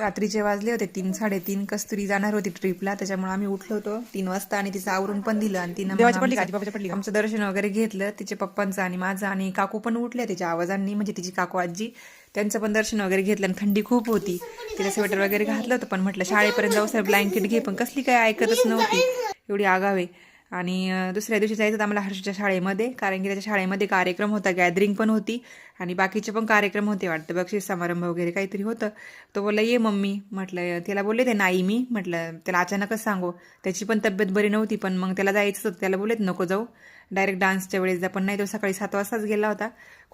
रात्रीचे वाजले होते तीन साडेतीन. कस्तुरी जाणार होती ट्रिपला त्याच्यामुळे आम्ही उठलो होतो तीन वाजता आणि तिचं आवरून पण दिलं. आणि तिनं? आमचं- दर्शन वगैरे घेतलं तिच्या पप्पांचं आणि माझं. आणि काकू पण उठल्या तिच्या आवाजांनी म्हणजे तिची काकू आजी. त्यांचं पण दर्शन वगैरे घेतलं आणि थंडी खूप होती. तिला स्वेटर वगैरे घातलं होतं पण म्हटलं शाळेपर्यंत जाऊ सर ब्लँकेट घे पण कसली काय ऐकतच नव्हती. एवढी आगावे. आणि दुसऱ्या दिवशी जायचं होतं आम्हाला हर्षच्या शाळेमध्ये कारण की त्याच्या शाळेमध्ये कार्यक्रम होता गॅदरिंग पण होती आणि बाकीचे पण कार्यक्रम होते वाटतं बक्षीस समारंभ वगैरे काहीतरी होतं. तो बोलला ये मम्मी म्हटलं त्याला बोलले ते नाही मी म्हटलं त्याला अचानकच सांगू. त्याची पण तब्येत बरी नव्हती पण मग त्याला जायचं होतं त्याला बोलत नको जाऊ डायरेक्ट डान्सच्या वेळेस पण नाही तो सकाळी सात वाजताच गेला होता.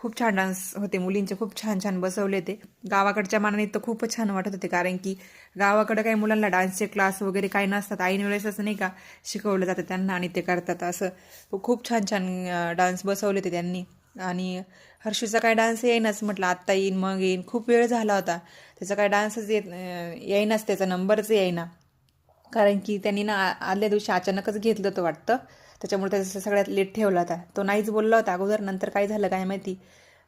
खूप छान डान्स होते मुलींचे खूप छान छान बसवले ते गावाकडच्या मानाने तर खूपच छान वाटत होते कारण की गावाकडं काही मुलांना डान्सचे क्लास वगैरे काही नसतात. ऐन वेळेस असं नाही का शिकवलं जातं त्यांना आणि ते करतात. असं खूप छान छान डान्स बसवले ते त्यांनी. आणि हर्षूचा काय डान्स येईनच म्हटलं आत्ता येईन मग येईन. खूप वेळ झाला होता. त्याचा काय डान्सच येत येईनच येईनाच त्याचा नंबरच येईना. कारण की त्यांनी ना आदल्या दिवशी अचानकच घेतलं होतं वाटतं. त्याच्यामुळे त्याचा सगळ्यात लेट ठेवला होता. तो नाहीच बोलला होता अगोदर नंतर काय झालं काय माहिती.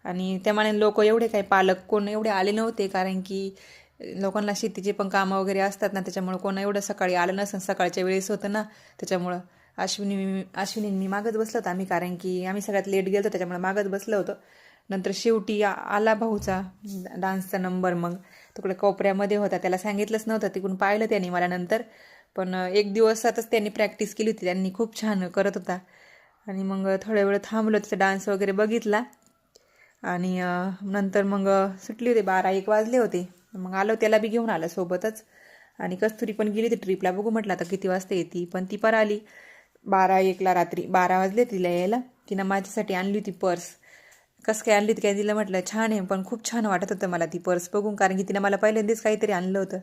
आणि त्यामाने लोक एवढे काही पालक कोण एवढे आले नव्हते कारण की लोकांना शेतीचे पण कामं वगैरे असतात ना त्याच्यामुळे कोण एवढं सकाळी आलं नसतं. सकाळच्या वेळेस होतं ना त्याच्यामुळं अश्विनी अश्विनी मी मागत बसलं होतं आम्ही कारण की आम्ही सगळ्यात लेट गेलो त्याच्यामुळे मागत बसलं होतं. नंतर शेवटी आला भाऊचा डान्सचा नंबर मग. तिकडे कोपऱ्यामध्ये होता त्याला सांगितलंच नव्हतं. तिकडून पाहिलं त्याने मला नंतर. पण एक दिवसातच त्यांनी प्रॅक्टिस केली होती. त्यांनी खूप छान करत होता. आणि मग थोड्या वेळ थांबलो त्याचा डान्स वगैरे बघितला. आणि नंतर मग सुटली होती. बारा एक वाजले होते. मग आलो त्याला बी घेऊन आलं सोबतच. आणि कस्तुरी पण गेली होती ट्रिपला बघू म्हटलं आता किती वाजता येते. पण ती पर आली. बारा एकला रात्री. बारा वाजले तिला यायला. तिनं माझ्यासाठी आणली होती पर्स. कसं काय आणली काय तिला म्हटलं छान आहे पण खूप छान वाटत होतं मला ती पर्स बघून कारण की तिनं मला पहिल्यांदाच काहीतरी आणलं होतं.